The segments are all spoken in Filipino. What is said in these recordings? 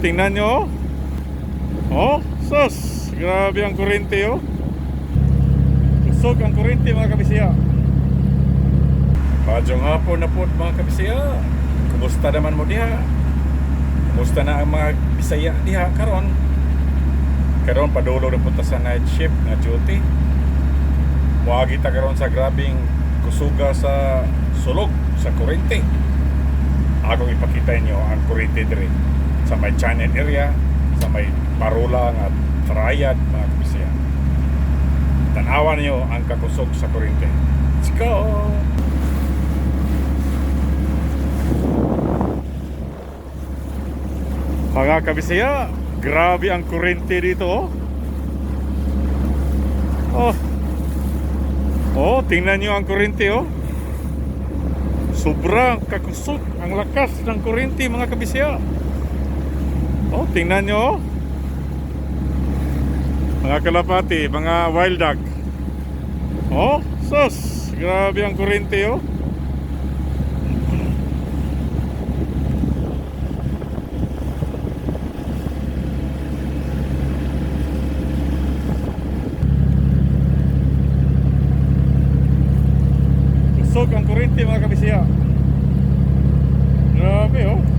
tingnan nyo. Oh, sus. Grabe ang kurente, oh. Kusog ang kurente, mga kabisya. Padyong hapon na po, mga kabisya. Kumusta naman mo diha? Kumusta na ang mga bisaya diha karon? Karon padulo na punta sa night shift na duty. Wagi ta karon sa grabing kusuga sa sulog sa kurente. Akong ipakita inyo ang kurente diri sa may channel area, sa may parulang at trayad mga kabisaya. Tanawan niyo ang kakusog sa kurente. Let's go! Mga kabisaya, grabe ang kurente dito. Oh. Oh. Oh, tingnan niyo ang kurente oh. Sobrang kakusog ang lakas ng kurente mga kabisaya. Oh, tingnan nyo. Oh. Mga kalapati, mga wild duck. Oh, sus. Grabe ang kurente, oh. Kusog ang kurente, mga kabisiya. Grabe, oh.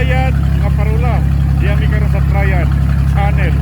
Triad nga parula diami karon sa Triad channel.